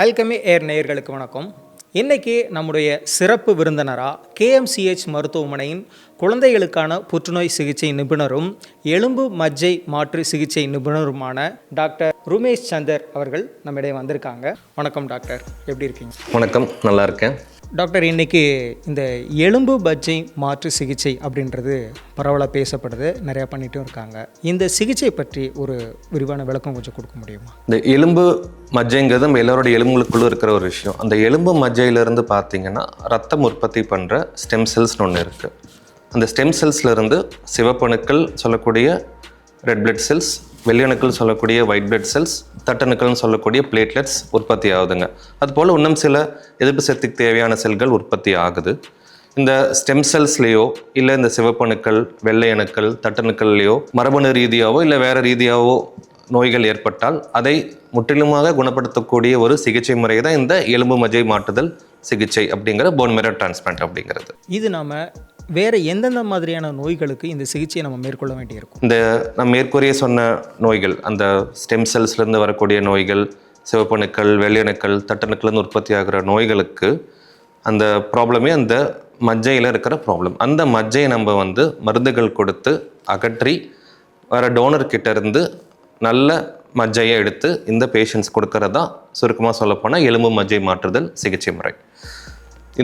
Alchemy ஏர் நேயர்களுக்கு வணக்கம். இன்றைக்கி நம்முடைய சிறப்பு விருந்தினராக கேஎம்சிஹெச் மருத்துவமனையின் குழந்தைகளுக்கான புற்றுநோய் சிகிச்சை நிபுணரும் எலும்பு மஜ்ஜை மாற்று சிகிச்சை நிபுணருமான டாக்டர் ருமேஷ் சந்தர் அவர்கள் நம்மிடையே வந்திருக்காங்க. வணக்கம் டாக்டர். எப்படி இருக்கீங்க? வணக்கம் நல்லா இருக்கேன். டாக்டர் இன்றைக்கி இந்த எலும்பு பஜ்ஜை மாற்று சிகிச்சை அப்படின்றது பரவலாக பேசப்படுது நிறையா பண்ணிகிட்டும் இருக்காங்க. இந்த சிகிச்சை பற்றி ஒரு விரிவான விளக்கம் கொஞ்சம் கொடுக்க முடியுமா? இந்த எலும்பு மஜ்ஜைங்கிறது நம்ம எல்லோருடைய எலும்புகளுக்குள்ளே இருக்கிற ஒரு விஷயம். அந்த எலும்பு மஜ்ஜையிலிருந்து பார்த்தீங்கன்னா ரத்தம் உற்பத்தி பண்ணுற ஸ்டெம் செல்ஸ்னு ஒன்று இருக்குது அந்த ஸ்டெம் செல்ஸ்லேருந்து சிவப்பணுக்கள் சொல்லக்கூடிய ரெட் பிளட் செல்ஸ் வெள்ளியணுக்கள் சொல்லக்கூடிய ஒயிட் பிளட் செல்ஸ் தட்டணுக்கள்னு சொல்லக்கூடிய பிளேட்லெட்ஸ் உற்பத்தி ஆகுதுங்க. அதுபோல் இன்னும் சில எதிர்ப்பு சக்திக்கு தேவையான செல்கள் உற்பத்தி ஆகுது. இந்த ஸ்டெம் செல்ஸ்லேயோ இல்லை இந்த சிவப்பணுக்கள் வெள்ளை அணுக்கள் தட்டணுக்கள்லையோ மரபணு ரீதியாவோ இல்லை வேறு ரீதியாவோ நோய்கள் ஏற்பட்டால் அதை முற்றிலுமாக குணப்படுத்தக்கூடிய ஒரு சிகிச்சை முறை தான் இந்த எலும்பு மஜ்ஜை மாற்றுதல் சிகிச்சை அப்படிங்கிற போன் மெரோ டிரான்ஸ்பிளான்ட் அப்படிங்கிறது. இது நாம் வேறு எந்தெந்த மாதிரியான நோய்களுக்கு இந்த சிகிச்சையை நம்ம மேற்கொள்ள வேண்டியிருக்கும்? இந்த நம்ம மேற்கூறிய சொன்ன நோய்கள் அந்த ஸ்டெம் செல்ஸ்லேருந்து வரக்கூடிய நோய்கள் சிவப்பணுக்கள் வெள்ளியணுக்கள் தட்டணுக்கள்லேருந்து உற்பத்தி ஆகிற நோய்களுக்கு அந்த ப்ராப்ளமே அந்த மஜ்ஜையில் இருக்கிற ப்ராப்ளம். அந்த மஜ்ஜையை நம்ம வந்து மருந்துகள் கொடுத்து அகற்றி வர டோனர் இருந்து நல்ல மஜ்ஜையை எடுத்து இந்த பேஷண்ட்ஸ் கொடுக்கறதா சுருக்கமாக சொல்லப்போனால் எலும்பு மஜ்ஜை மாற்றுதல் சிகிச்சை முறை.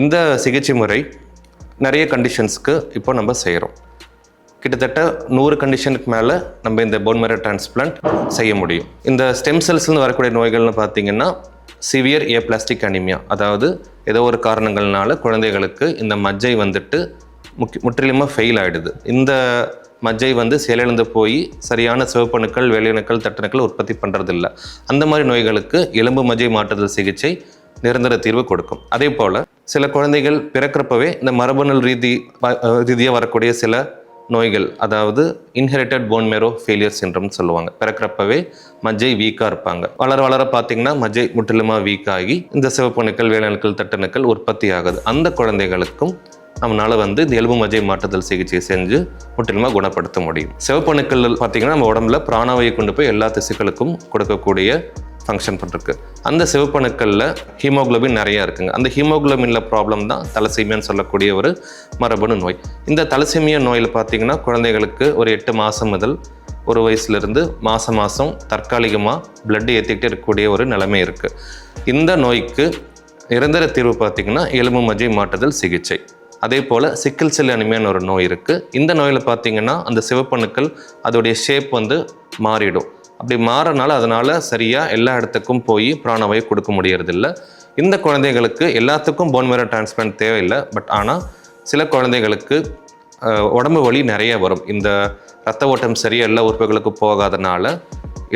இந்த சிகிச்சை முறை நிறைய கண்டிஷன்ஸ்க்கு இப்போ நம்ம செய்கிறோம் கிட்டத்தட்ட நூறு கண்டிஷனுக்கு மேலே நம்ம இந்த போன் மேரோ டிரான்ஸ்பிளான்ட் செய்ய முடியும். இந்த ஸ்டெம் செல்ஸ்லேருந்து வரக்கூடிய நோய்கள்னு பார்த்தீங்கன்னா சிவியர் ஏ பிளாஸ்டிக் அனிமியா அதாவது ஏதோ ஒரு காரணங்கள்னால குழந்தைகளுக்கு இந்த மஜ்ஜை வந்துட்டு முக்கி முற்றிலுமாக ஃபெயில் ஆகிடுது இந்த மஜ்ஜை வந்து செயலிழந்து போய் சரியான சிவப்பணுக்கள் வெளியணுக்கள் தட்டணுக்கள் உற்பத்தி பண்ணுறதில்ல அந்த மாதிரி நோய்களுக்கு எலும்பு மஜ்ஜை மாற்றுதல் சிகிச்சை நிரந்தர தீர்வு கொடுக்கும். அதே போல் சில குழந்தைகள் பிறக்கிறப்பவே இந்த மரபணு ரீதி ரீதியாக வரக்கூடிய சில நோய்கள் அதாவது இன்ஹெரிட்டட் போன் மேரோ ஃபெயிலியர் சின்ரம்னு சொல்லுவாங்க. பிறக்கிறப்பவே மஜ்ஜை வீக்காக இருப்பாங்க. வளர வளர பார்த்தீங்கன்னா மஜ்ஜை முற்றிலுமாக வீக் ஆகி இந்த சிவப்பணுக்கள் வேலணுக்கள் தட்டணுக்கள் உற்பத்தி ஆகுது. அந்த குழந்தைகளுக்கும் நம்மளால் வந்து இந்த எலும்பு மஜ்ஜை மாற்றுதல் சிகிச்சை செஞ்சு முற்றிலுமாக குணப்படுத்த முடியும். சிவப்பணுக்கள் பார்த்திங்கன்னா நம்ம உடம்புல பிராணவாயை கொண்டு போய் எல்லா திசுக்களுக்கும் கொடுக்கக்கூடிய ஃபங்க்ஷன் பண்ணிருக்கு அந்த சிவப்பணுக்களில் ஹீமோகுளோபின் நிறையா இருக்குங்க. அந்த ஹீமோகுளோபின்ல ப்ராப்ளம் தான் தலசீமியான்னு சொல்லக்கூடிய ஒரு மரபணு நோய். இந்த தலசீமியா நோயில் பார்த்தீங்கன்னா குழந்தைகளுக்கு ஒரு எட்டு மாதம் முதல் ஒரு வயசுலேருந்து மாதம் மாதம் தற்காலிகமாக பிளட் ஏற்றிக்கிட்டே இருக்கக்கூடிய ஒரு நிலைமை இருக்குது இந்த நோய்க்கு நிரந்தர தீர்வு பார்த்தீங்கன்னா எலும்பு மஜ்ஜை மாற்றுதல் சிகிச்சை. அதே போல் சிக்கில் செல் அனிமையான ஒரு நோய் இருக்குது இந்த நோயில் பார்த்தீங்கன்னா அந்த சிவப்பணுக்கள் அதோடைய ஷேப் வந்து மாறிடும். அப்படி மாறனால அதனால் சரியாக எல்லா இடத்துக்கும் போய் பிராணவாயு கொடுக்க முடியறதில்ல. இந்த குழந்தைகளுக்கு எல்லாத்துக்கும் போன் மேரோ டிரான்ஸ்பிளான்ட் தேவையில்லை. பட் ஆனால் சில குழந்தைகளுக்கு உடம்பு வலி நிறைய வரும். இந்த ரத்த ஓட்டம் சரியாக எல்லா உறுப்புகளுக்கும் போகாதனால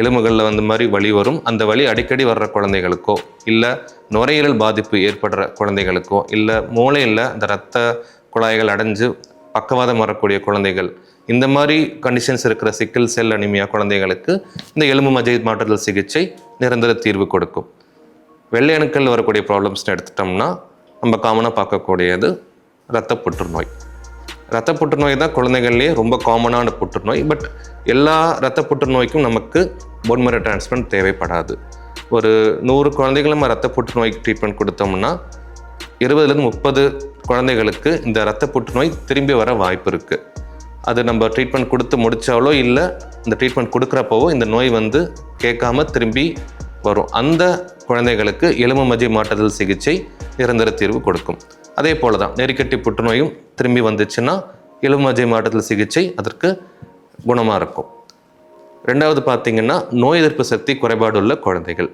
எலும்புகளில் வந்து மாதிரி வலி வரும். அந்த வலி அடிக்கடி வர்ற குழந்தைகளுக்கோ இல்லை நுரையீரல் பாதிப்பு ஏற்படுற குழந்தைகளுக்கோ இல்லை மூளையில் இந்த ரத்த குழாய்கள் அடைஞ்சு பக்கவாதம் வரக்கூடிய குழந்தைகள் இந்த மாதிரி கண்டிஷன்ஸ் இருக்கிற சிக்கல் செல் அனிமியா குழந்தைகளுக்கு இந்த எலும்பு மஜை மாற்றுதல் சிகிச்சை நிரந்தர தீர்வு கொடுக்கும். வெள்ளை அணுக்கள் வரக்கூடிய ப்ராப்ளம்ஸ்னு எடுத்துட்டோம்னா நம்ம காமனாக பார்க்கக்கூடியது இரத்த புற்றுநோய். இரத்த புற்றுநோய் தான் குழந்தைகள்லேயே ரொம்ப காமனான புற்றுநோய். பட் எல்லா இரத்த புற்றுநோய்க்கும் நமக்கு பொன்முறை டிரான்ஸ்பிளண்ட் தேவைப்படாது. ஒரு நூறு குழந்தைகளும் நம்ம இரத்த புற்றுநோய்க்கு ட்ரீட்மெண்ட் கொடுத்தோம்னா இருபதுலேருந்து முப்பது குழந்தைகளுக்கு இந்த இரத்த புற்றுநோய் திரும்பி வர வாய்ப்பு இருக்குது அது நம்ம ட்ரீட்மெண்ட் கொடுத்து முடித்தாலோ இல்லை இந்த ட்ரீட்மெண்ட் கொடுக்குறப்பவோ இந்த நோய் வந்து கேட்காம திரும்பி வரும். அந்த குழந்தைகளுக்கு எலும்பு மஜ்ஜை மாற்றுதல் சிகிச்சை நிரந்தர தீர்வு கொடுக்கும். அதே போல தான் நெறிக்கட்டி புற்றுநோயும் திரும்பி வந்துச்சுன்னா எலும்பு மஜ்ஜை மாற்றுதல் சிகிச்சை அதற்கு குணமாக இருக்கும். ரெண்டாவது பார்த்திங்கன்னா நோய் எதிர்ப்பு சக்தி குறைபாடுள்ள குழந்தைகள்.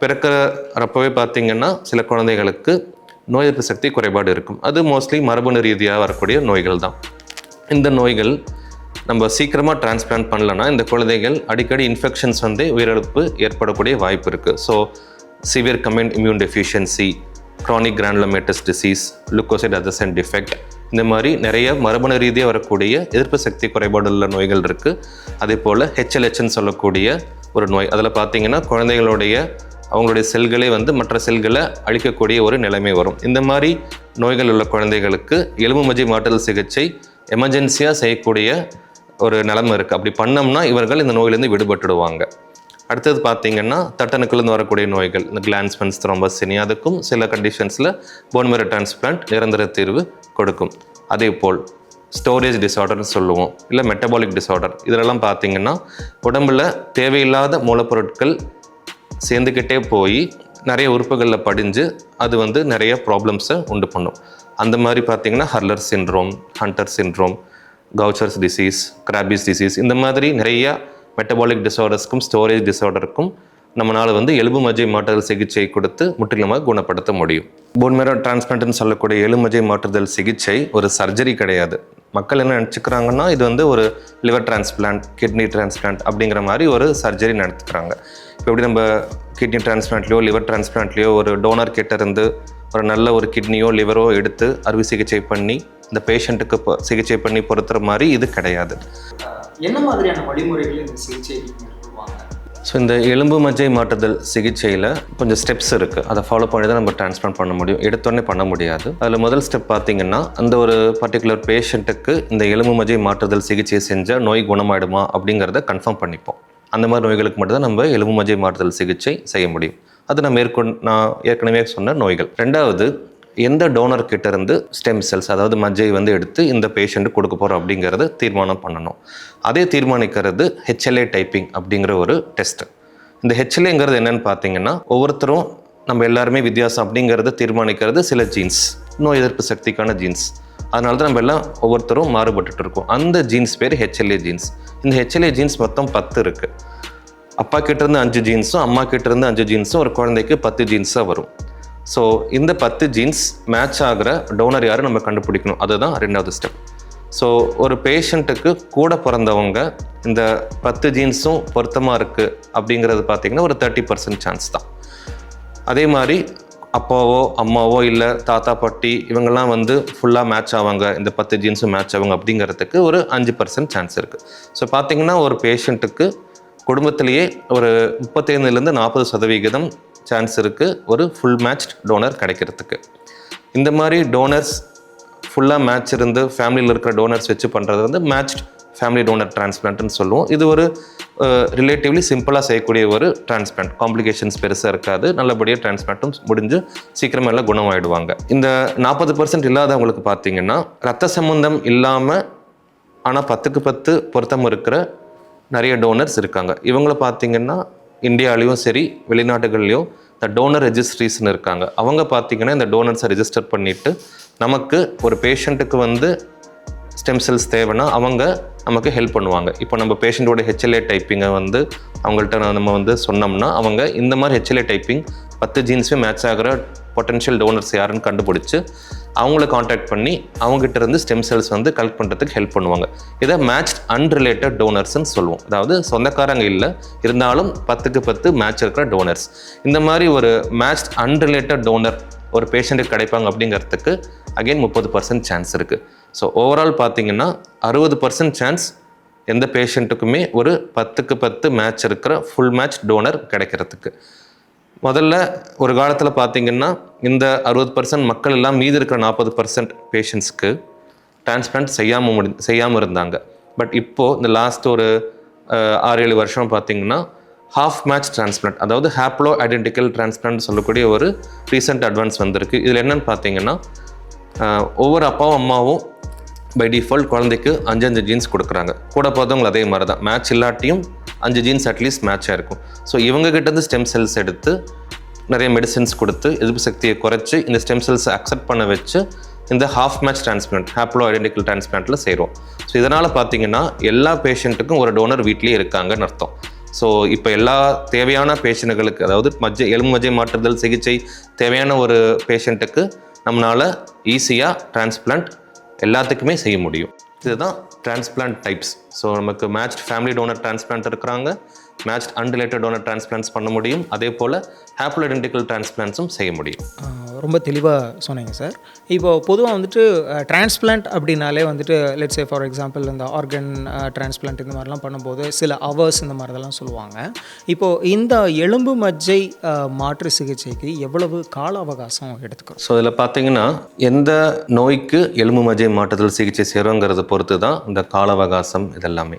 பிறக்கிறப்பவே பார்த்திங்கன்னா சில குழந்தைகளுக்கு நோய் எதிர்ப்பு சக்தி குறைபாடு இருக்கும். அது மோஸ்ட்லி மரபணு ரீதியாக வரக்கூடிய நோய்கள் தான் இந்த நோய்கள் நம்ம சீக்கிரமாக டிரான்ஸ்பிளான்ட் பண்ணலன்னா இந்த குழந்தைகள் அடிக்கடி இன்ஃபெக்ஷன்ஸ் வந்து உயிரிழப்பு ஏற்படக்கூடிய வாய்ப்பு இருக்குது so severe combined immune deficiency chronic granulomatous disease leukocyte adhesion defect இந்த மாதிரி நிறைய மரபணு ரீதியாக வரக்கூடிய எதிர்ப்பு சக்தி குறைபாடுள்ள நோய்கள் இருக்குது அதே போல் ஹெச்எல்ஹெச்னு சொல்லக்கூடிய ஒரு நோய். அதில் பார்த்தீங்கன்னா குழந்தைகளுடைய அவங்களுடைய செல்களே வந்து மற்ற செல்களை அழிக்கக்கூடிய ஒரு நிலைமை வரும். இந்த மாதிரி நோய்கள் உள்ள குழந்தைகளுக்கு எலும்பு மஜ்ஜை மாற்றுதல் சிகிச்சை எமர்ஜென்சியாக செய்யக்கூடிய ஒரு நிலைமை இருக்குது அப்படி பண்ணோம்னா இவர்கள் இந்த நோயிலேருந்து விடுபட்டுடுவாங்க. அடுத்தது பார்த்தீங்கன்னா தட்டணுக்குலேருந்து வரக்கூடிய நோய்கள். இந்த கிளான்ஸ்மென்ஸ் த்ரோம்பசினி அதுக்கும் சில கண்டிஷன்ஸில் போன்மெரோ டிரான்ஸ்பிளான்ட் நிரந்தர தீர்வு கொடுக்கும். அதே போல் ஸ்டோரேஜ் டிசார்டர்னு சொல்லுவோம். இல்லை மெட்டபாலிக் டிசார்டர் இதிலெல்லாம் பார்த்திங்கன்னா உடம்புல தேவையில்லாத மூலப்பொருட்கள் சேர்ந்துக்கிட்டே போய் நிறைய உறுப்புகளில் படிஞ்சு அது வந்து நிறைய ப்ராப்ளம்ஸை உண்டு பண்ணும். அந்த மாதிரி பார்த்தீங்கன்னா Hurler syndrome Hunter syndrome Gaucher's disease Krabbe's disease இந்த மாதிரி நிறைய மெட்டபாலிக் டிசார்டர்ஸ்க்கும் ஸ்டோரேஜ் டிசார்டருக்கும் நம்மளால் வந்து எலும்பு மஜ்ஜை மாற்றுதல் சிகிச்சை கொடுத்து முற்றிலுமாக குணப்படுத்த முடியும். போன்மேரோ டிரான்ஸ்பிளான்ட்னு சொல்லக்கூடிய எலும்பு மாற்றுதல் சிகிச்சை ஒரு சர்ஜரி கிடையாது. மக்கள் என்ன நினச்சிக்கிறாங்கன்னா இது வந்து ஒரு லிவர் டிரான்ஸ்பிளான்ட் கிட்னி டிரான்ஸ்பிளான்ட் அப்படிங்கிற மாதிரி ஒரு சர்ஜரி நடத்துக்கிறாங்க. இப்போ எப்படி நம்ம கிட்னி டிரான்ஸ்பிளான்ட்லையோ லிவர் டிரான்ஸ்பிளான்ட்லையோ ஒரு டோனர் கிட்டேருந்து ஒரு நல்ல ஒரு கிட்னியோ லிவரோ எடுத்து அறுவை சிகிச்சை பண்ணி இந்த பேஷண்ட்டுக்கு சிகிச்சை பண்ணி பொறுத்துற மாதிரி இது கிடையாது. என்ன மாதிரியான வழிமுறைகள் இந்த சிகிச்சை ஸோ இந்த எலும்பு மஜ்ஜை மாற்றுதல் சிகிச்சையில் கொஞ்சம் ஸ்டெப்ஸ் இருக்குது அதை ஃபாலோ பண்ணி தான் நம்ம டிரான்ஸ்பிளான்ட் பண்ண முடியும். எடுத்தோடனே பண்ண முடியாது. அதில் முதல் ஸ்டெப் பார்த்தீங்கன்னா அந்த ஒரு பர்டிகுலர் பேஷண்ட்டுக்கு இந்த எலும்பு மஜ்ஜை மாற்றுதல் சிகிச்சையை செஞ்சால் நோய் குணமாயிடுமா அப்படிங்கிறத கன்ஃபார்ம் பண்ணிப்போம். அந்த மாதிரி நோய்களுக்கு மட்டும்தான் நம்ம எலும்பு மஜ்ஜை மாற்றுதல் சிகிச்சை செய்ய முடியும். அது நான் மேற்கொண்டு நான் ஏற்கனவே சொன்ன நோய்கள். ரெண்டாவது எந்த டோனர் கிட்ட இருந்து ஸ்டெம் செல்ஸ் அதாவது மஜ்ஜை வந்து எடுத்து இந்த பேஷண்ட்டு கொடுக்க போகிறோம் அப்படிங்கிறத தீர்மானம் பண்ணணும். அதே தீர்மானிக்கிறது ஹெச்எல்ஏ டைப்பிங் அப்படிங்கிற ஒரு டெஸ்ட் இந்த ஹெச்எல்ஏங்கிறது என்னென்னு பார்த்தீங்கன்னா ஒவ்வொருத்தரும் நம்ம எல்லாருமே வித்தியாசம் அப்படிங்கிறத தீர்மானிக்கிறது சில ஜீன்ஸ் நோய் எதிர்ப்பு சக்திக்கான ஜீன்ஸ் அதனால தான் நம்ம எல்லாம் ஒவ்வொருத்தரும் மாறுபட்டுட்டு இருக்கோம் அந்த ஜீன்ஸ் பேர் ஹெச்எல்ஏ ஜீன்ஸ் இந்த ஹெச்எல்ஏ ஜீன்ஸ் மொத்தம் பத்து இருக்குது அப்பா கிட்டேருந்து அஞ்சு ஜீன்ஸும் அம்மா கிட்டேருந்து அஞ்சு ஜீன்ஸும் ஒரு குழந்தைக்கு பத்து ஜீன்ஸாக வரும். ஸோ இந்த பத்து ஜீன்ஸ் மேட்ச் ஆகிற டோனர் யாரும் நம்ம கண்டுபிடிக்கணும்? அதுதான் ரெண்டாவது ஸ்டெப் ஸோ ஒரு பேஷண்ட்டுக்கு கூட பிறந்தவங்க இந்த பத்து ஜீன்ஸும் பொருத்தமாக இருக்குது அப்படிங்கிறது பார்த்தீங்கன்னா ஒரு தேர்ட்டி பர்சன்ட் சான்ஸ் தான். அதே மாதிரி அப்பாவோ அம்மாவோ இல்லை தாத்தா பாட்டி இவங்கெல்லாம் வந்து ஃபுல்லாக மேட்ச் ஆவாங்க. இந்த பத்து ஜீன்ஸும் மேட்ச் ஆவாங்க அப்படிங்கிறதுக்கு ஒரு அஞ்சு பர்சன்ட் சான்ஸ் இருக்குது ஸோ பார்த்தீங்கன்னா ஒரு பேஷண்ட்டுக்கு குடும்பத்திலேயே ஒரு முப்பத்தைந்துலேருந்து நாற்பது சதவிகிதம் சான்ஸ் இருக்குது ஒரு ஃபுல் மேட்ச்ட் டோனர் கிடைக்கிறதுக்கு. இந்த மாதிரி டோனர்ஸ் ஃபுல்லாக மேட்ச் இருந்து ஃபேமிலியில் இருக்கிற டோனர்ஸ் வச்சு பண்ணுறது வந்து மேட்ச்ட் ஃபேமிலி டோனர் டிரான்ஸ்பிளான்ட்னு சொல்லுவோம். இது ஒரு ரிலேட்டிவ்லி சிம்பிளாக செய்யக்கூடிய ஒரு டிரான்ஸ்பிளான்ட் காம்ப்ளிகேஷன்ஸ் பெருசாக இருக்காது. நல்லபடியாக டிரான்ஸ்பிளான்ட்டும் முடிஞ்சு சீக்கிரமாக எல்லாம் குணமாயிடுவாங்க. இந்த நாற்பது பர்சன்ட் இல்லாதவங்களுக்கு பார்த்தீங்கன்னா ரத்த சம்பந்தம் இல்லாமல் ஆனால் பத்துக்கு பத்து பொருத்தம் இருக்கிற நிறைய டோனர்ஸ் இருக்காங்க. இவங்கள பார்த்தீங்கன்னா இந்தியாலையும் சரி வெளிநாடுகள்லையும் இந்த டோனர் ரெஜிஸ்ட்ரிஸ்னு இருக்காங்க. அவங்க பார்த்தீங்கன்னா இந்த டோனர்ஸை ரெஜிஸ்டர் பண்ணிவிட்டு நமக்கு ஒரு பேஷண்ட்டுக்கு வந்து ஸ்டெம் செல்ஸ் தேவைன்னா அவங்க நமக்கு ஹெல்ப் பண்ணுவாங்க. இப்போ நம்ம பேஷண்ட்டோட ஹெச்எல்ஏ டைப்பிங்கை வந்து அவங்கள்ட்ட நம்ம வந்து சொன்னோம்னா அவங்க இந்த மாதிரி ஹெச்எல்ஏ டைப்பிங் பத்து ஜீன்ஸுமே மேட்ச் ஆகிற பொட்டன்ஷியல் டோனர்ஸ் யாருன்னு கண்டுபிடிச்சி அவங்கள காண்டாக்ட் பண்ணி அவங்ககிட்ட இருந்து ஸ்டெம் செல்ஸ் வந்து கலெக்ட் பண்ணுறதுக்கு ஹெல்ப் பண்ணுவாங்க. இதை மேட்ச் அன்ரிலேட்டட் டோனர்ஸ்ன்னு சொல்லுவோம். அதாவது சொந்தக்காரங்க இல்லை இருந்தாலும் பத்துக்கு பத்து மேட்ச் இருக்கிற டோனர்ஸ் இந்த மாதிரி ஒரு மேட்ச் அன்ரிலேட்டட் டோனர் ஒரு பேஷண்ட்டுக்கு கிடைப்பாங்க அப்படிங்கிறதுக்கு அகைன் முப்பது பர்சன்ட் சான்ஸ் இருக்குது ஸோ ஓவரால் பார்த்தீங்கன்னா அறுபது பர்சன்ட் சான்ஸ் எந்த பேஷண்ட்டுக்குமே ஒரு பத்துக்கு பத்து மேட்ச் இருக்கிற ஃபுல் மேட்ச் டோனர் கிடைக்கிறதுக்கு. முதல்ல ஒரு காலத்தில் பார்த்தீங்கன்னா இந்த அறுபது பர்சன்ட் மக்கள் எல்லாம் மீதி இருக்கிற நாற்பது பர்சன்ட் பேஷண்ட்ஸ்க்கு டிரான்ஸ்பிளான்ட் செய்யாமல் முடி செய்யாமல் இருந்தாங்க. பட் இப்போது இந்த லாஸ்ட் ஒரு ஆறு ஏழு வருஷம் பார்த்தீங்கன்னா ஹாஃப் மேட்ச் டிரான்ஸ்பிளான்ட் அதாவது ஹாப்ளோ ஐடென்டிக்கல் டிரான்ஸ்பிளான்ட் சொல்லக்கூடிய ஒரு ரீசெண்ட் அட்வான்ஸ் வந்திருக்கு. இதில் என்னென்னு பார்த்தீங்கன்னா ஒவ்வொரு அப்பாவும் அம்மாவும் பை டிஃபால்ட் குழந்தைக்கு அஞ்சு அஞ்சு ஜீன்ஸ் கொடுக்குறாங்க. கூட பிறந்தவங்க அதே மாதிரி தான் மேட்ச் இல்லாட்டியும் அஞ்சு ஜீன்ஸ் அட்லீஸ்ட் மேட்சாக இருக்கும் ஸோ இவங்க இருந்து ஸ்டெம் செல்ஸ் எடுத்து நிறைய மெடிசின்ஸ் கொடுத்து எதிர்ப்பு சக்தியை குறைச்சி இந்த ஸ்டெம் செல்ஸை அக்செப்ட் பண்ண வச்சு இந்த half match transplant haplo identical டிரான்ஸ்பிளான்ட்டில் செய்கிறோம் ஸோ இதனால் பார்த்தீங்கன்னா எல்லா பேஷண்ட்டுக்கும் ஒரு டோனர் வீட்லேயே இருக்காங்கன்னு அர்த்தம். ஸோ இப்போ எல்லா தேவையான பேஷண்ட்டுகளுக்கு அதாவது மஜ்ஜை எலும்பு மஜ்ஜை மாற்றுதல் சிகிச்சை தேவையான ஒரு பேஷண்ட்டுக்கு நம்மளால் ஈஸியாக டிரான்ஸ்பிளான்ட் எல்லாத்துக்குமே செய்ய முடியும். இதுதான் டிரான்ஸ்பிளான்ட் டைப்ஸ் ஸோ நமக்கு மேட்ச் ஃபேமிலி டோனர் டிரான்ஸ்பிளான்ட் இருக்கிறாங்க. மேட்ச்ட் அன்ரிலேட்டட் டோனர் டிரான்ஸ்பிளான்ட்ஸ் பண்ண முடியும். அதே போல் ஹாப்ளோ ஐடென்டிக்கல் டிரான்ஸ்பிளான்ட்ஸும் செய்ய முடியும். ரொம்ப தெளிவாக சொன்னீங்க சார் இப்போ பொதுவாக வந்துட்டு டிரான்ஸ்பிளான்ட் அப்படின்னாலே வந்துட்டு லெட்ஸ் சே ஃபார் எக்ஸாம்பிள் இந்த ஆர்கன் டிரான்ஸ்பிளான்ட் இந்த மாதிரிலாம் பண்ணும்போது சில ஹவர்ஸ் இந்த மாதிரிலாம் சொல்லுவாங்க. இப்போது இந்த எலும்பு மஜ்ஜை மாற்று சிகிச்சைக்கு எவ்வளவு கால அவகாசம் எடுத்துக்கிறோம்? ஸோ இதில் பார்த்தீங்கன்னா எந்த நோய்க்கு எலும்பு மஜ்ஜை மாற்றுதல் சிகிச்சை செய்கிறோங்கிறத பொறுத்து தான் இந்த கால அவகாசம் இதெல்லாமே.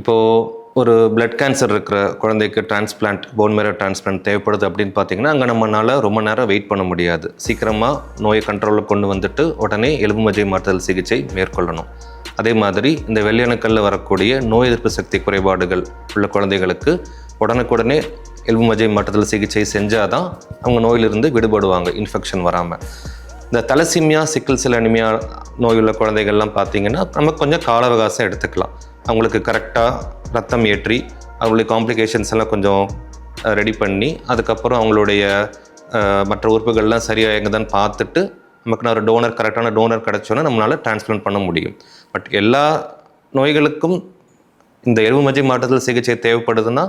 இப்போது ஒரு பிளட் கேன்சர் இருக்கிற குழந்தைக்கு டிரான்ஸ்பிளான்ட் போன் மேரோ டிரான்ஸ்பிளான்ட் தேவைப்படுது அப்படின்னு பார்த்தீங்கன்னா அங்கே நம்மளால் ரொம்ப நேரம் வெயிட் பண்ண முடியாது. சீக்கிரமாக நோயை கண்ட்ரோலில் கொண்டு வந்துட்டு உடனே எலும்புமஜை மாற்றுதல் சிகிச்சை மேற்கொள்ளணும். அதே மாதிரி இந்த வெள்ளியணுக்களில் வரக்கூடிய நோய் எதிர்ப்பு சக்தி குறைபாடுகள் உள்ள குழந்தைகளுக்கு உடனுக்குடனே எலும்பு மஜை மாற்றுதல் சிகிச்சை செஞ்சால் தான் அவங்க நோயிலிருந்து விடுபடுவாங்க இன்ஃபெக்ஷன் வராமல் இந்த தலசிமியா சிக்கிள் செல் அனிமியா நோயுள்ள குழந்தைகள்லாம் பார்த்தீங்கன்னா நம்ம கொஞ்சம் கால அவகாசம் எடுத்துக்கலாம். அவங்களுக்கு கரெக்டாக ரத்தம் ஏற்றி அவங்களுடைய காம்ப்ளிகேஷன்ஸ் எல்லாம் கொஞ்சம் ரெடி பண்ணி அதுக்கப்புறம் அவங்களுடைய மற்ற உறுப்புகள்லாம் சரியாக எங்குதான்னு பார்த்துட்டு நமக்கு நான் ஒரு டோனர் கரெக்டான டோனர் கிடச்சோன்னா நம்மளால் டிரான்ஸ்பிளான்ட் பண்ண முடியும். பட் எல்லா நோய்களுக்கும் இந்த எலும்பு மஜ்ஜை மாற்றத்தில் சிகிச்சை தேவைப்படுதுன்னா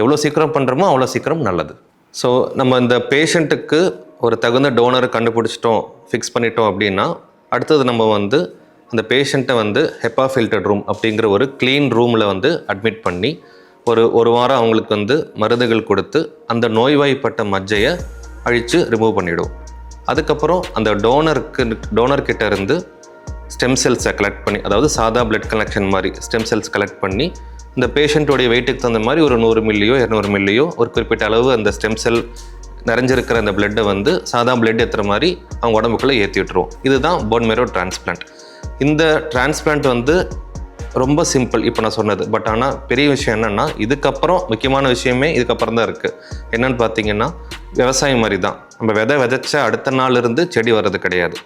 எவ்வளோ சீக்கிரம் பண்ணுறோமோ அவ்வளோ சீக்கிரம் நல்லது. ஸோ நம்ம இந்த பேஷண்ட்டுக்கு ஒரு தகுந்த டோனரை கண்டுபிடிச்சிட்டோம் ஃபிக்ஸ் பண்ணிட்டோம் அப்படின்னா அடுத்தது நம்ம வந்து அந்த பேஷண்ட்டை வந்து ஹெப்பா ஃபில்டர்ட் ரூம் அப்படிங்கிற ஒரு க்ளீன் ரூமில் வந்து அட்மிட் பண்ணி ஒரு ஒரு வாரம் அவங்களுக்கு வந்து மருந்துகள் கொடுத்து அந்த நோய்வாய்ப்பட்ட மஜ்ஜையை அழித்து ரிமூவ் பண்ணிவிடும் அதுக்கப்புறம் அந்த டோனருக்கு டோனர் கிட்ட இருந்து ஸ்டெம் செல்ஸை கலெக்ட் பண்ணி அதாவது சாதா பிளட் கலெக்ஷன் மாதிரி ஸ்டெம் செல்ஸ் கலெக்ட் பண்ணி இந்த பேஷண்ட்டோடைய வெயிட்டுக்கு தகுந்த மாதிரி ஒரு நூறு மில்லியோ இரநூறு மில்லியோ ஒரு குறிப்பிட்ட அளவு அந்த ஸ்டெம் செல் நிறைஞ்சிருக்கிற அந்த பிளட்டை வந்து சாதா பிளட் ஏற்றுற மாதிரி அவங்க உடம்புக்குள்ளே ஏற்றி விட்டுருவோம் இதுதான் போன் மேரோ டிரான்ஸ்பிளான்ட் இந்த டிரான்ஸ்பிளான்ட் வந்து ரொம்ப சிம்பிள் இப்போ நான் சொன்னது. பட் ஆனால் பெரிய விஷயம் என்னென்னா இதுக்கப்புறம் முக்கியமான விஷயமே இதுக்கப்புறம் தான் இருக்குது என்னென்னு பார்த்தீங்கன்னா விவசாயம் மாதிரி தான் நம்ம விதை விதைச்ச அடுத்த நாள் இருந்து செடி வர்றது கிடையாது.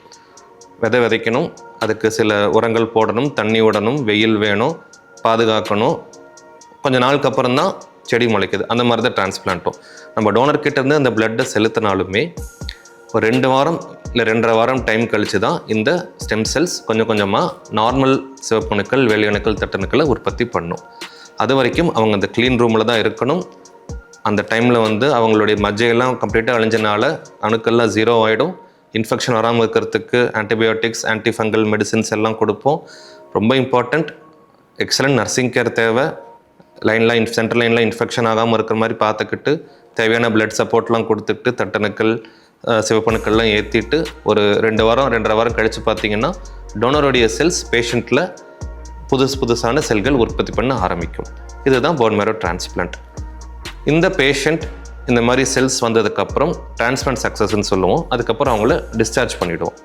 விதை விதைக்கணும். அதுக்கு சில உரங்கள் போடணும். தண்ணி விடணும். வெயில் வேணும். பாதுகாக்கணும். கொஞ்ச நாளுக்கு அப்புறம் தான் செடி முளைக்குது. அந்த மாதிரி தான் டிரான்ஸ்பிளான்ட்டும் நம்ம டோனர் இருந்து அந்த பிளட்டை செலுத்தினாலுமே ஒரு ரெண்டு வாரம் இல்லை ரெண்டரை வாரம் டைம் கழித்து தான் இந்த ஸ்டெம் செல்ஸ் கொஞ்சம் கொஞ்சமாக நார்மல் சிவப்பணுக்கள் வேலையணுக்கள் தட்டணுக்களை உற்பத்தி பண்ணும். அது வரைக்கும் அவங்க அந்த க்ளீன் ரூமில் தான் இருக்கணும். அந்த டைமில் வந்து அவங்களுடைய மஜ்ஜையெல்லாம் கம்ப்ளீட்டாக அழிஞ்சனால அணுக்கள்லாம் ஜீரோ ஆகிடும் இன்ஃபெக்ஷன் வராமல் இருக்கிறதுக்கு ஆன்டிபயோட்டிக்ஸ் ஆன்டிஃபங்கல் மெடிசின்ஸ் எல்லாம் கொடுப்போம். ரொம்ப இம்பார்ட்டண்ட் எக்ஸலண்ட் நர்சிங் கேர் தேவை. லைன்லாம் இன் சென்ட்ரல் லைனில் இன்ஃபெக்ஷன் ஆகாமல் இருக்கிற மாதிரி பார்த்துக்கிட்டு தேவையான பிளட் சப்போர்ட்லாம் கொடுத்துட்டு தட்டணுக்கள் சிவப்பணுக்கள்லாம் ஏற்றிட்டு ஒரு ரெண்டு வாரம் ரெண்டரை வாரம் கழித்து பார்த்தீங்கன்னா டோனருடைய செல்ஸ் பேஷண்ட்டில் புதுசு புதுசான செல்கள் உற்பத்தி பண்ண ஆரம்பிக்கும். இதுதான் போன் மேரோ டிரான்ஸ்பிளான்ட் இந்த பேஷண்ட் இந்த மாதிரி செல்ஸ் வந்ததுக்கப்புறம் டிரான்ஸ்பிளான்ட் சக்ஸஸ்ன்னு சொல்லுவோம். அதுக்கப்புறம் அவங்கள டிஸ்சார்ஜ் பண்ணிவிடுவோம்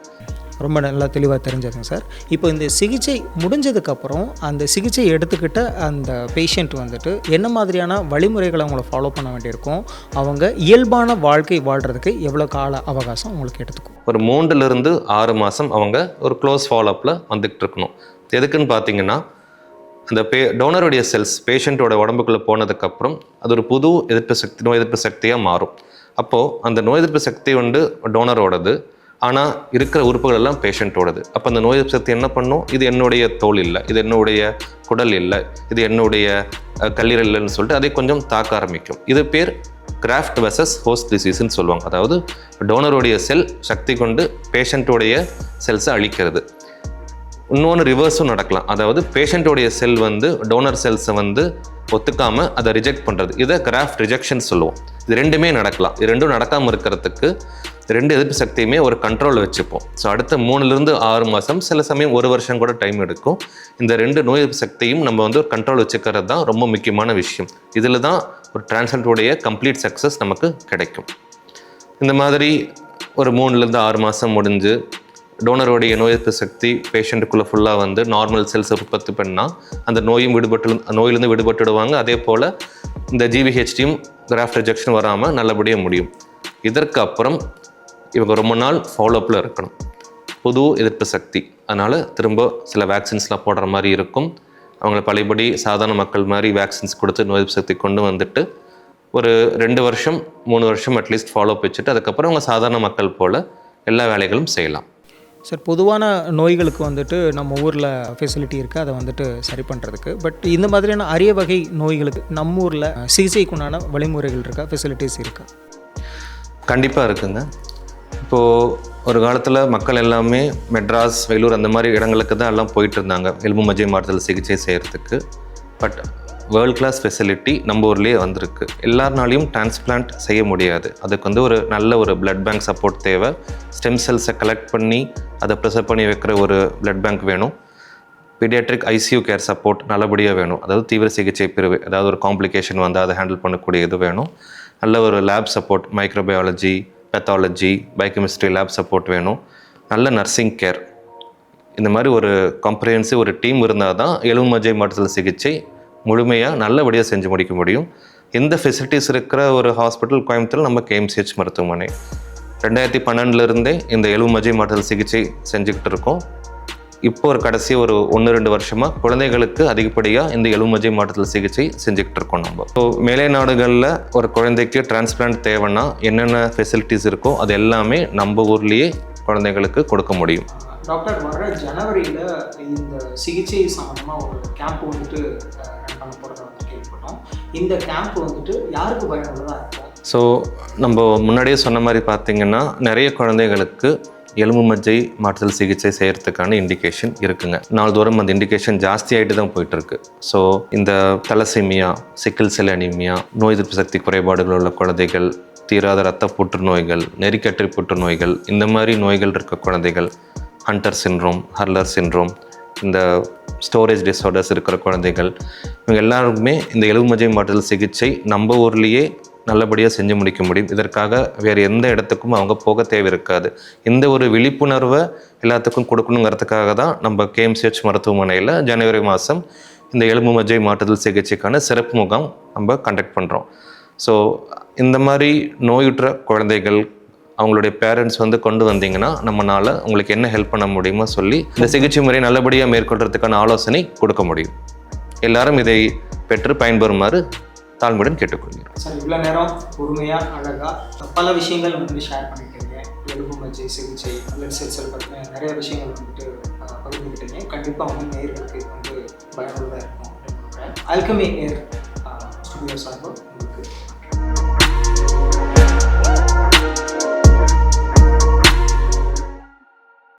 ரொம்ப நல்லா தெளிவாக தெரிஞ்சதுங்க சார். இப்போ இந்த சிகிச்சை முடிஞ்சதுக்கப்புறம் அந்த சிகிச்சை எடுத்துக்கிட்ட அந்த பேஷண்ட் வந்துட்டு என்ன மாதிரியான வழிமுறைகளை அவங்கள ஃபாலோ பண்ண வேண்டியிருக்கும்? அவங்க இயல்பான வாழ்க்கை வாழ்கிறதுக்கு எவ்வளோ கால அவகாசம் அவங்களுக்கு எடுத்துக்கும்? ஒரு மூன்றுலேருந்து ஆறு மாதம் அவங்க ஒரு க்ளோஸ் ஃபாலோஅப்பில் வந்துக்கிட்டு இருக்கணும் எதுக்குன்னு பார்த்தீங்கன்னா அந்த பே டோனருடைய செல்ஸ் பேஷண்ட்டோட உடம்புக்குள்ளே போனதுக்கப்புறம் அது ஒரு புது எதிர்ப்பு சக்தி நோய் எதிர்ப்பு சக்தியாக மாறும். அப்போது அந்த நோய் எதிர்ப்பு சக்தி வந்து டோனரோடது ஆனால் இருக்கிற உறுப்புகள் எல்லாம் பேஷண்ட்டோடது அப்போ அந்த நோய் எதிர்ப்பு சக்தி என்ன பண்ணும்? இது என்னுடைய தோல் இல்லை இது என்னுடைய குடல் இல்லை இது என்னுடைய கல்லீரல் இல்லைன்னு சொல்லிட்டு அதை கொஞ்சம் தாக்க ஆரம்பிக்கும். இது பேர் கிராஃப்ட் வெசஸ் ஹோஸ்ட் டிசீஸ்ன்னு சொல்லுவாங்க. அதாவது டோனருடைய செல் சக்தி கொண்டு பேஷண்ட்டோடைய செல்ஸை அழிக்கிறது. இன்னொன்று ரிவர்ஸும் நடக்கலாம். அதாவது பேஷண்ட்டோடைய செல் வந்து டோனர் செல்ஸை வந்து ஒத்துக்காமல் அதை ரிஜெக்ட் பண்ணுறது இதை கிராஃப்ட் ரிஜெக்ஷன் சொல்லுவோம். இது ரெண்டுமே நடக்கலாம். இது ரெண்டும் நடக்காமல் இருக்கிறதுக்கு ரெண்டு எதிர்ப்பு சக்தியுமே ஒரு கண்ட்ரோலில் வச்சுப்போம். ஸோ அடுத்த மூணுலேருந்து ஆறு மாதம் சில சமயம் ஒரு வருஷம் கூட டைம் எடுக்கும். இந்த ரெண்டு நோய் எதிர்ப்பு சக்தியும் நம்ம வந்து ஒரு கண்ட்ரோல் வச்சுக்கிறது தான் ரொம்ப முக்கியமான விஷயம். இதில் தான் ஒரு டிரான்ஸ்பிளான்டோடைய கம்ப்ளீட் சக்ஸஸ் நமக்கு கிடைக்கும். இந்த மாதிரி ஒரு மூணுலேருந்து ஆறு மாதம் முடிஞ்சு டோனருடைய நோய் எதிர்ப்பு சக்தி பேஷண்ட்டுக்குள்ளே ஃபுல்லாக வந்து நார்மல் செல்ஸ் உற்பத்தி பண்ணால் அந்த நோயும் விடுபட்டு நோயிலேருந்து விடுபட்டுடுவாங்க. அதே போல் இந்த ஜிவிஹெச்டியும் கிராஃப்ட் ரிஜெக்ஷன் வராமல் நல்லபடியாக முடியும். இதற்கு அப்புறம் இவங்க ரொம்ப நாள் ஃபாலோஅப்பில் இருக்கணும். புது எதிர்ப்பு சக்தி. அதனால் திரும்ப சில வேக்சின்ஸ்லாம் போடுற மாதிரி இருக்கும். அவங்கள பழையபடி சாதாரண மக்கள் மாதிரி வேக்சின்ஸ் கொடுத்து நோய் எதிர்ப்பு சக்தி கொண்டு வந்துட்டு ஒரு ரெண்டு வருஷம் மூணு வருஷம் அட்லீஸ்ட் ஃபாலோ வச்சுட்டு அதுக்கப்புறம் அவங்க சாதாரண மக்கள் போல் எல்லா வேலைகளும் செய்யலாம். சார் பொதுவான நோய்களுக்கு வந்துட்டு நம்ம ஊரில் ஃபெசிலிட்டி இருக்குது அதை வந்துட்டு சரி பண்ணுறதுக்கு பட் இந்த மாதிரியான அரிய வகை நோய்களுக்கு நம்ம ஊரில் சிகிச்சைக்குண்டான வழிமுறைகள் இருக்கா? ஃபெசிலிட்டிஸ் இருக்கா? கண்டிப்பாக இருக்குங்க. இப்போது ஒரு காலத்தில் மக்கள் எல்லாமே மெட்ராஸ் வேலூர் அந்த மாதிரி இடங்களுக்கு தான் எல்லாம் போயிட்டு இருந்தாங்க எலும்பு மஜ்ஜை மாறுதல் சிகிச்சை செய்கிறதுக்கு பட் வேர்ல்ட் கிளாஸ் ஃபெசிலிட்டி நம்ம ஊர்லேயே வந்திருக்கு. எல்லாருனாலையும் டிரான்ஸ்பிளான்ட் செய்ய முடியாது. அதுக்கு வந்து ஒரு நல்ல ஒரு பிளட் பேங்க் சப்போர்ட் தேவை. ஸ்டெம் செல்ஸை கலெக்ட் பண்ணி அதை ப்ரிசர்வ் பண்ணி வைக்கிற ஒரு பிளட் பேங்க் வேணும். பீடியாட்ரிக் ஐசியூ கேர் சப்போர்ட் நல்லபடியாக வேணும். அதாவது தீவிர சிகிச்சை பிரிவு அதாவது ஒரு காம்ப்ளிகேஷன் வந்து அதை ஹேண்டில் பண்ணக்கூடிய இது வேணும். நல்ல ஒரு lab support microbiology pathology biochemistry lab support வேணும். நல்ல நர்சிங் கேர் இந்த மாதிரி ஒரு காம்ப்ரிஹென்சிவ் ஒரு டீம் இருந்தால் தான் எலும்பு மஜ்ஜை மாற்றுதல் சிகிச்சை முழுமையாக நல்லபடியாக செஞ்சு முடிக்க முடியும். எந்த ஃபெசிலிட்டிஸ் இருக்கிற ஒரு ஹாஸ்பிட்டல் கோயம்புத்தூர் நம்ம கேஎம்சிஹெச் மருத்துவமனை. ரெண்டாயிரத்தி பன்னெண்டுலேருந்தே இந்த எலும்பு மஜ்ஜை மாற்றுதல் சிகிச்சை செஞ்சுக்கிட்டு இருக்கோம். இப்போ ஒரு கடைசி ஒரு ஒன்று ரெண்டு வருஷமாக குழந்தைகளுக்கு அதிகப்படியாக இந்த எலுமஜை மாற்றுதல் சிகிச்சை செஞ்சுக்கிட்டு இருக்கோம் நம்ம. ஸோ மேலை நாடுகளில் ஒரு குழந்தைக்கு டிரான்ஸ்பிளான்ட் தேவைன்னா என்னென்ன ஃபெசிலிட்டிஸ் இருக்கோ அது எல்லாமே நம்ம ஊர்லேயே குழந்தைகளுக்கு கொடுக்க முடியும். டாக்டர் வர ஜனவரியில் இந்த சிகிச்சை சம்மந்தமாக ஒரு கேம்ப் வந்துட்டு பண்ண போகிறத வந்து கேள்விப்பட்டோம். இந்த கேம்ப் வந்துட்டு யாருக்கு பயனுள்ளதாக இருக்கும்? ஸோ நம்ம முன்னாடியே சொன்ன மாதிரி பார்த்தீங்கன்னா நிறைய குழந்தைகளுக்கு எலும்பு மஜ்ஜை மாற்றுதல் சிகிச்சை செய்கிறதுக்கான இண்டிகேஷன் இருக்குங்க. நாள்தோறும் அந்த இண்டிகேஷன் ஜாஸ்தி ஆகிட்டு தான் போயிட்டு இருக்கு ஸோ இந்த தலசிமியா சிக்கில் செல் அனிமியா நோய் எதிர்ப்பு சக்தி குறைபாடுகள் உள்ள குழந்தைகள் தீராத ரத்த புற்றுநோய்கள் நெறிக்கற்றை புற்றுநோய்கள் இந்த மாதிரி நோய்கள் இருக்க குழந்தைகள் ஹண்டர் சின்ரோம் ஹர்லர் சின்ரோம் இந்த ஸ்டோரேஜ் டிஸார்டர்ஸ் இருக்கிற குழந்தைகள் இவங்க எல்லாருக்குமே இந்த எலும்புமஜை மாற்றுதல் சிகிச்சை நம்ம ஊர்லேயே நல்லபடியாக செஞ்சு முடிக்க முடியும். இதற்காக வேறு எந்த இடத்துக்கும் அவங்க போக தேவை இருக்காது இந்த ஒரு விழிப்புணர்வை எல்லாத்துக்கும் கொடுக்கணுங்கிறதுக்காக தான் நம்ம கேஎம்சிஹெச் மருத்துவமனையில் ஜனவரி மாதம் இந்த எலும்பு மஜ்ஜை மாற்றுதல் சிகிச்சைக்கான சிறப்பு முகாம் நம்ம கண்டக்ட் பண்ணுறோம் ஸோ இந்த மாதிரி நோயுற்ற குழந்தைகள் அவங்களுடைய பேரண்ட்ஸ் வந்து கொண்டு வந்தீங்கன்னா நம்மளால் உங்களுக்கு என்ன ஹெல்ப் பண்ண முடியுமோ சொல்லி இந்த சிகிச்சை முறையை நல்லபடியாக மேற்கொள்றதுக்கான ஆலோசனை கொடுக்க முடியும். எல்லாரும் இதை பெற்று பயன்பெறுமாறு தாழ்மையுடன் கேட்டுக்கொள்கிறேன் சார் இவ்வளோ நேரம் பொறுமையாக அழகாக பல விஷயங்கள் வந்து ஷேர் பண்ணிட்டீங்க. எலும்பு மஜ்ஜை சிகிச்சை பிளட் செல்ஸில் பற்றின நிறைய விஷயங்கள் வந்துட்டு பகிர்ந்துக்கிட்டீங்க கண்டிப்பாக வந்து நேர்களுக்கு இது வந்து பயனுள்ளதாக இருக்கும் அப்படின்னு அல்கமி நேர் ஸ்டுடியோ சார்பு.